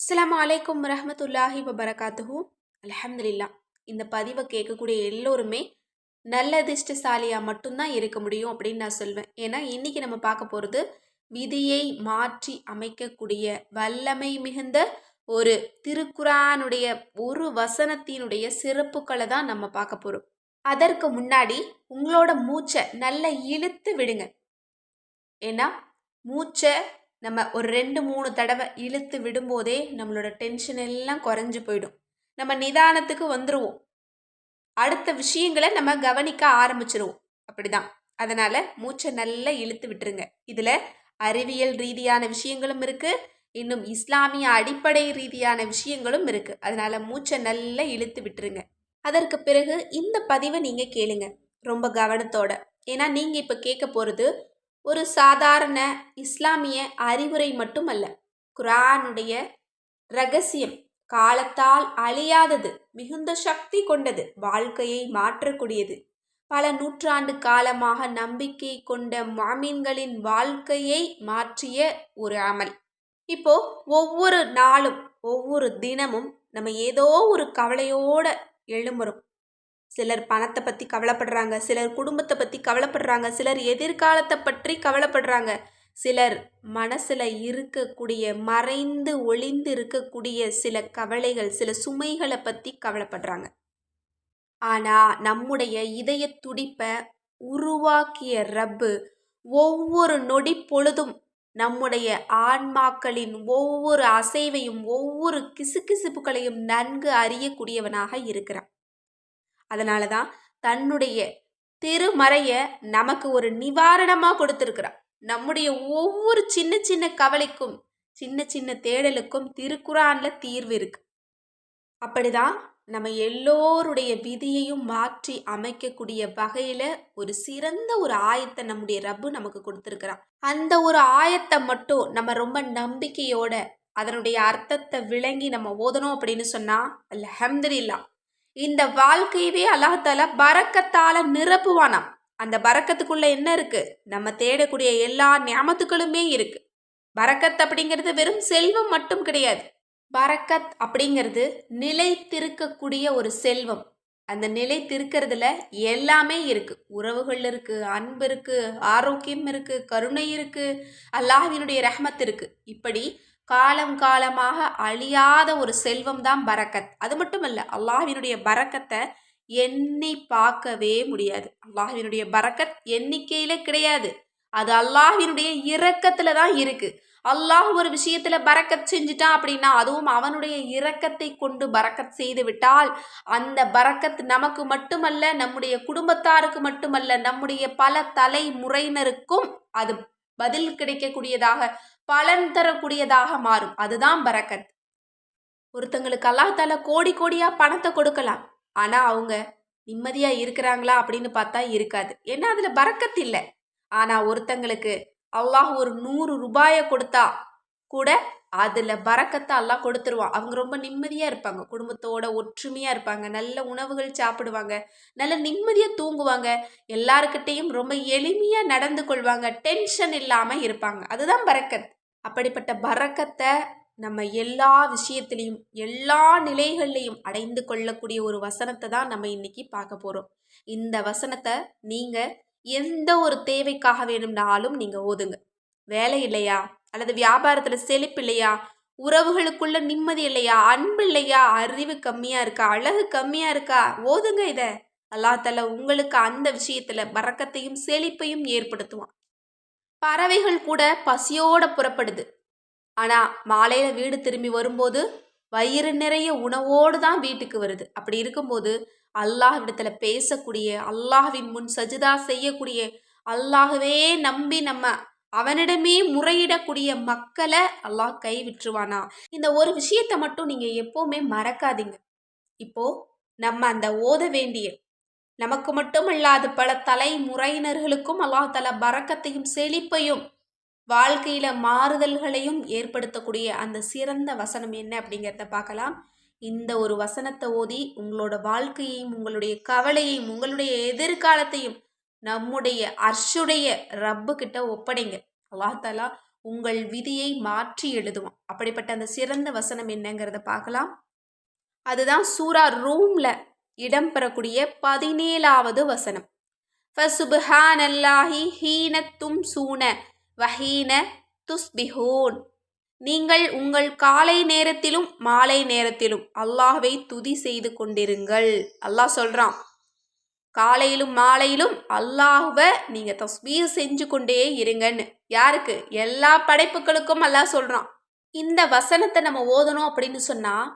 அஸ்லாம் அலைக்கும் ரஹமத்துல்லாஹி வபரகாத்துஹு. அல்ஹம்துலில்லா. இந்த பதிவை கேட்கக்கூடிய எல்லோருமே நல்ல அதிர்ஷ்டசாலியாக மட்டும்தான் இருக்க முடியும் அப்படின்னு நான் சொல்வேன். ஏன்னா இன்னைக்கு நம்ம பார்க்க போகிறது விதியை மாற்றி அமைக்கக்கூடிய வல்லமை மிகுந்த ஒரு திருக்குறானுடைய ஒரு வசனத்தினுடைய சிறப்புகளை தான் நம்ம பார்க்க போகிறோம் அதற்கு முன்னாடி உங்களோட மூச்சை நல்லா இழுத்து விடுங்க. ஏன்னா மூச்சை நம்ம ஒரு ரெண்டு மூணு தடவை இழுத்து விடும்போதே நம்மளோட டென்ஷன் எல்லாம் குறைஞ்சு போயிடும். நம்ம நிதானத்துக்கு வந்துடுவோம் அடுத்த விஷயங்களை நம்ம கவனிக்க ஆரம்பிச்சிருவோம். அப்படிதான். அதனால மூச்சை நல்லா இழுத்து விட்டுருங்க. இதில் அறிவியல் ரீதியான விஷயங்களும் இருக்கு. இன்னும் இஸ்லாமிய அடிப்படை ரீதியான விஷயங்களும் இருக்கு. அதனால மூச்சை நல்லா இழுத்து விட்டுருங்க. அதற்கு பிறகு இந்த பதிவை நீங்க கேளுங்க. ரொம்ப கவனத்தோட. ஏன்னா நீங்க இப்ப கேட்க போறது ஒரு சாதாரண இஸ்லாமிய அறிவுரை மட்டுமல்ல குரானுடைய ரகசியம் காலத்தால் அழியாதது மிகுந்த சக்தி கொண்டது வாழ்க்கையை மாற்றக்கூடியது. பல நூற்றாண்டு காலமாக நம்பிக்கை கொண்ட மாமீன்களின் வாழ்க்கையை மாற்றிய ஒரு அமல். இப்போ ஒவ்வொரு நாளும் ஒவ்வொரு தினமும் நம்ம ஏதோ ஒரு கவலையோட எழும்புறோம். சிலர் பணத்தை பற்றி கவலைப்படுறாங்க சிலர் குடும்பத்தை பற்றி கவலைப்படுறாங்க சிலர் எதிர்காலத்தை பற்றி கவலைப்படுறாங்க. சிலர் மனசில் இருக்கக்கூடிய மறைந்து ஒளிந்து இருக்கக்கூடிய சில கவலைகள் சில சுமைகளை பற்றி கவலைப்படுறாங்க. ஆனால் நம்முடைய இதய துடிப்பை உருவாக்கிய ரப்பு ஒவ்வொரு நொடி பொழுதும் நம்முடைய ஆன்மாக்களின் ஒவ்வொரு அசைவையும் ஒவ்வொரு கிசுகிசுப்புகளையும் நன்கு அறியக்கூடியவனாக இருக்கிறான். அதனால தான் தன்னுடைய திருமறைய நமக்கு ஒரு நிவாரணமாக கொடுத்துருக்குறா நம்முடைய ஒவ்வொரு சின்ன சின்ன கவலைக்கும் சின்ன சின்ன தேடலுக்கும் திருக்குறான்ல தீர்வு இருக்கு. அப்படிதான் நம்ம எல்லோருடைய விதியையும் மாற்றி அமைக்கக்கூடிய வகையில ஒரு சிறந்த ஒரு ஆயத்தை நம்முடைய ரப்பு நமக்கு கொடுத்துருக்கிறான். அந்த ஒரு ஆயத்தை மட்டும் நம்ம ரொம்ப நம்பிக்கையோட அதனுடைய அர்த்தத்தை விளங்கி நம்ம ஓதணும் அப்படின்னு சொன்னா அல்ஹம்துலில்லா இந்த வாழ்க்கையவே அல்லாஹால பறக்கத்தால நிரப்புவானாம். அந்த பறக்கத்துக்குள்ள என்ன இருக்கு? நம்ம தேடக்கூடிய எல்லா ஞாபகத்துக்களுமே இருக்கு. பறக்கத் அப்படிங்கிறது வெறும் செல்வம் மட்டும் கிடையாது. பறக்கத் அப்படிங்கிறது நிலைத்திருக்கக்கூடிய ஒரு செல்வம். அந்த நிலைத்திருக்கிறதுல எல்லாமே இருக்கு. உறவுகள் இருக்கு அன்பு இருக்கு ஆரோக்கியம் இருக்கு கருணை இருக்கு அல்லாஹினுடைய ரஹமத் இருக்கு. இப்படி காலம் காலமாக அழியாத ஒரு செல்வம் தான் பரக்கத். அது மட்டும் இல்லை அல்லாஹினுடைய பரக்கத்தை எண்ணி பார்க்கவே முடியாது. அல்லாஹினுடைய பரக்கத் எண்ணிக்கையில கிடையாது. அது அல்லாஹினுடைய இரக்கத்துல தான் இருக்கு. அல்லாஹ் ஒரு விஷயத்துல பறக்கத் செஞ்சுட்டான் அப்படின்னா அதுவும் அவனுடைய இரக்கத்தை கொண்டு பறக்கத் செய்து விட்டால் அந்த பறக்கத் நமக்கு மட்டுமல்ல நம்முடைய குடும்பத்தாருக்கு மட்டுமல்ல நம்முடைய பல தலைமுறையினருக்கும் அது பதில் கிடைக்கக்கூடியதாக பலன் தரக்கூடியதாக மாறும். அதுதான் பரக்கத். ஒருத்தங்களுக்கு அல்லாஹால கோடி கோடியா பணத்தை கொடுக்கலாம். ஆனா அவங்க நிம்மதியா இருக்கிறாங்களா அப்படின்னு பார்த்தா இருக்காது. ஏன்னா அதுல பறக்கத் இல்லை. ஆனா ஒருத்தங்களுக்கு அல்லாஹ் ஒரு நூறு ரூபாயை கொடுத்தா கூட அதில் பறக்கத்தை எல்லாம் கொடுத்துருவான். அவங்க ரொம்ப நிம்மதியாக இருப்பாங்க. குடும்பத்தோட ஒற்றுமையாக இருப்பாங்க. நல்ல உணவுகள் சாப்பிடுவாங்க. நல்ல நிம்மதியாக தூங்குவாங்க. எல்லாருக்கிட்டேயும் ரொம்ப எளிமையாக நடந்து கொள்வாங்க. டென்ஷன் இல்லாமல் இருப்பாங்க. அதுதான் பறக்கத். அப்படிப்பட்ட பறக்கத்தை நம்ம எல்லா விஷயத்திலையும் எல்லா நிலைகள்லையும் அடைந்து கொள்ளக்கூடிய ஒரு வசனத்தை தான் நம்ம இன்னைக்கு பார்க்க போகிறோம் இந்த வசனத்தை நீங்கள் எந்த ஒரு தேவைக்காக வேணும்னாலும் நீங்கள் ஓதுங்க. வேலை இல்லையா? அல்லது வியாபாரத்தில் செழிப்பு இல்லையா? உறவுகளுக்குள்ள நிம்மதி இல்லையா? அன்பு இல்லையா? அறிவு கம்மியாக இருக்கா? அழகு கம்மியாக இருக்கா? ஓதுங்க இதை. அல்லா தல உங்களுக்கு அந்த விஷயத்தில் பறக்கத்தையும் செழிப்பையும் ஏற்படுத்துவான். பறவைகள் கூட பசியோட புறப்படுது. ஆனால் மாலையில் வீடு திரும்பி வரும்போது வயிறு நிறைய உணவோடு தான் வீட்டுக்கு வருது. அப்படி இருக்கும்போது அல்லாஹ் பேசக்கூடிய அல்லாஹ்வின் முன் சஜிதா செய்யக்கூடிய அல்லாஹவே நம்பி நம்ம அவனிடமே முறையிடக்கூடிய மக்களை அல்லாஹ் கை விட்டுருவானா இந்த ஒரு விஷயத்த மட்டும் நீங்க எப்பவுமே மறக்காதீங்க. இப்போ நம்ம அந்த ஓத வேண்டிய நமக்கு மட்டும் இல்லாது பல தலைமுறையினர்களுக்கும் அல்லாஹ் தல பறக்கத்தையும் செழிப்பையும் வாழ்க்கையில மாறுதல்களையும் ஏற்படுத்தக்கூடிய அந்த சிறந்த வசனம் என்ன அப்படிங்கிறத பார்க்கலாம். இந்த ஒரு வசனத்தை ஓதி உங்களோட வாழ்க்கையையும் உங்களுடைய கவலையையும் உங்களுடைய எதிர்காலத்தையும் நம்முடைய அர்ஷுடைய ரப்பு கிட்ட ஒப்படைங்க அல்லாஹாலா உங்கள் விதியை மாற்றி எழுதுவான். அப்படிப்பட்ட அந்த சிறந்த வசனம் என்னங்கிறத பார்க்கலாம். அதுதான் சூரா ரூம்ல இடம்பெறக்கூடிய பதினேழாவது வசனம். ஃபசுபுஹான் அல்லாஹி ஹீன தும் சூன வஹீன துஸ்பிஹூன். நீங்கள் உங்கள் காலை நேரத்திலும் மாலை நேரத்திலும் அல்லாஹ்வை துதி செய்து கொண்டிருங்கள். அல்லாஹ் சொல்கிறான் காலையிலும் மாலையிலும் அல்லாஹுவை நீங்கள் தஸ்பீர் செஞ்சு கொண்டே இருங்கன்னு. யாருக்கு? எல்லா படைப்புகளுக்கும் அல்லாஹ் சொல்கிறான் இந்த வசனத்தை நம்ம ஓதணும் அப்படின்னு சொன்னால்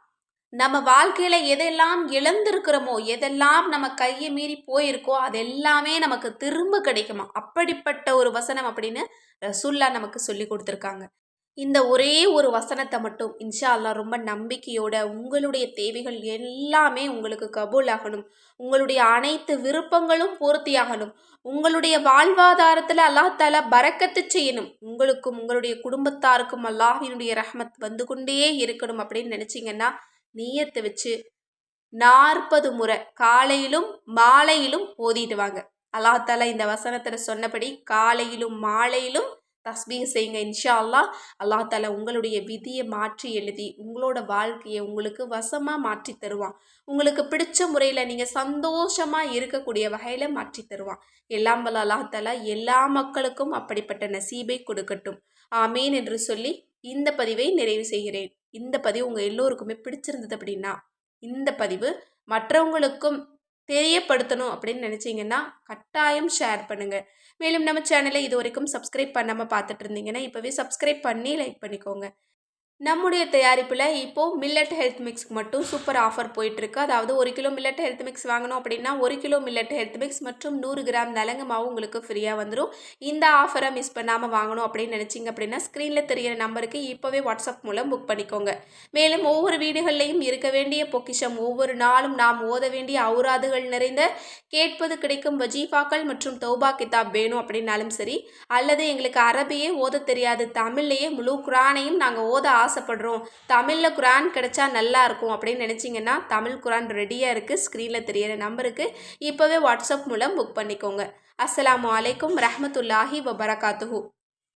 நம்ம வாழ்க்கையில் எதெல்லாம் இழந்திருக்கிறோமோ எதெல்லாம் நம்ம கையை மீறி போயிருக்கோ அதெல்லாமே நமக்கு திரும்ப கிடைக்குமா? அப்படிப்பட்ட ஒரு வசனம் அப்படின்னு ரசுல்லா நமக்கு சொல்லி கொடுத்துருக்காங்க. இந்த ஒரே ஒரு வசனத்தை மட்டும் இன்ஷா அல்லா ரொம்ப நம்பிக்கையோட உங்களுடைய தேவைகள் எல்லாமே உங்களுக்கு கபூல் ஆகணும் உங்களுடைய அனைத்து விருப்பங்களும் பூர்த்தியாகணும். உங்களுடைய வாழ்வாதாரத்தில் அல்லாஹால பறக்கத்து செய்யணும். உங்களுக்கும் உங்களுடைய குடும்பத்தாருக்கும் அல்லாஹினுடைய ரஹமத் வந்து கொண்டே இருக்கணும் அப்படின்னு நினச்சிங்கன்னா நீயத்தை வச்சு நாற்பது முறை காலையிலும் மாலையிலும் ஓதிட்டு வாங்க. அல்லாஹால இந்த வசனத்தில் சொன்னபடி காலையிலும் மாலையிலும் தஸ்பீக செய்யுங்க. இன்ஷா அல்லா அல்லா தால உங்களுடைய விதியை மாற்றி எழுதி உங்களோட வாழ்க்கையை உங்களுக்கு வசமாக மாற்றி தருவான். உங்களுக்கு பிடிச்ச முறையில் நீங்கள் சந்தோஷமாக இருக்கக்கூடிய வகையில் மாற்றி தருவான். எல்லாம் வல்ல அல்லா தாலா எல்லா மக்களுக்கும் அப்படிப்பட்ட நசீபை கொடுக்கட்டும். ஆமீன் என்று சொல்லி இந்த பதிவை நிறைவு செய்கிறேன். இந்த பதிவு உங்கள் எல்லோருக்குமே பிடிச்சிருந்தது அப்படின்னா இந்த பதிவு மற்றவங்களுக்கும் தெரியப்படுத்தணும் அப்படின்னு நினச்சிங்கன்னா கட்டாயம் ஷேர் பண்ணுங்கள் மேலும் நம்ம சேனலை இது வரைக்கும் சப்ஸ்கிரைப் பண்ணாமல் பார்த்துட்டு இருந்தீங்கன்னா இப்போவே சப்ஸ்கிரைப் பண்ணி லைக் பண்ணிக்கோங்க. நம்முடைய தயாரிப்பில் இப்போது மில்லட் ஹெல்த் மிக்ஸ்க்கு மட்டும் சூப்பர் ஆஃபர் போயிட்டுருக்கு. அதாவது ஒரு கிலோ மில்லட் ஹெல்த் மிக்ஸ் வாங்கணும் அப்படின்னா ஒரு கிலோ மில்லட் ஹெல்த் மிக்ஸ் மற்றும் நூறு கிராம் நலங்கு மாவு உங்களுக்கு ஃப்ரீயாக வந்துடும் இந்த ஆஃபரை மிஸ் பண்ணாமல் வாங்கணும் அப்படின்னு நினச்சிங்க அப்படின்னா ஸ்க்ரீனில் தெரிகிற நம்பருக்கு இப்போவே வாட்ஸ்அப் மூலம் புக் பண்ணிக்கோங்க. மேலும் ஒவ்வொரு வீடுகள்லையும் இருக்க வேண்டிய பொக்கிஷம் ஒவ்வொரு நாளும் நாம் ஓத வேண்டிய அவுராதுகள் நிறைந்த கேட்பது கிடைக்கும் வஜீஃபாக்கள் மற்றும் தௌபா கிதாப் வேணும் அப்படின்னாலும் சரி அல்லது எங்களுக்கு அரபியே ஓத தெரியாது தமிழ்லேயே முழு குரானையும் நாங்கள் ஓத ஆசைப்படுறோம். தமிழில் குரான் கிடைச்சா நல்லா இருக்கும் அப்படின்னு நினச்சிங்கன்னா தமிழ் குரான் ரெடியாக இருக்குது ஸ்க்ரீனில் தெரியிற நம்பருக்கு இப்போவே வாட்ஸ்அப் மூலம் புக் பண்ணிக்கோங்க. அஸ்லாம் வலைக்கம் ரஹமத்துல்லாஹி வபரகாத்துஹூ.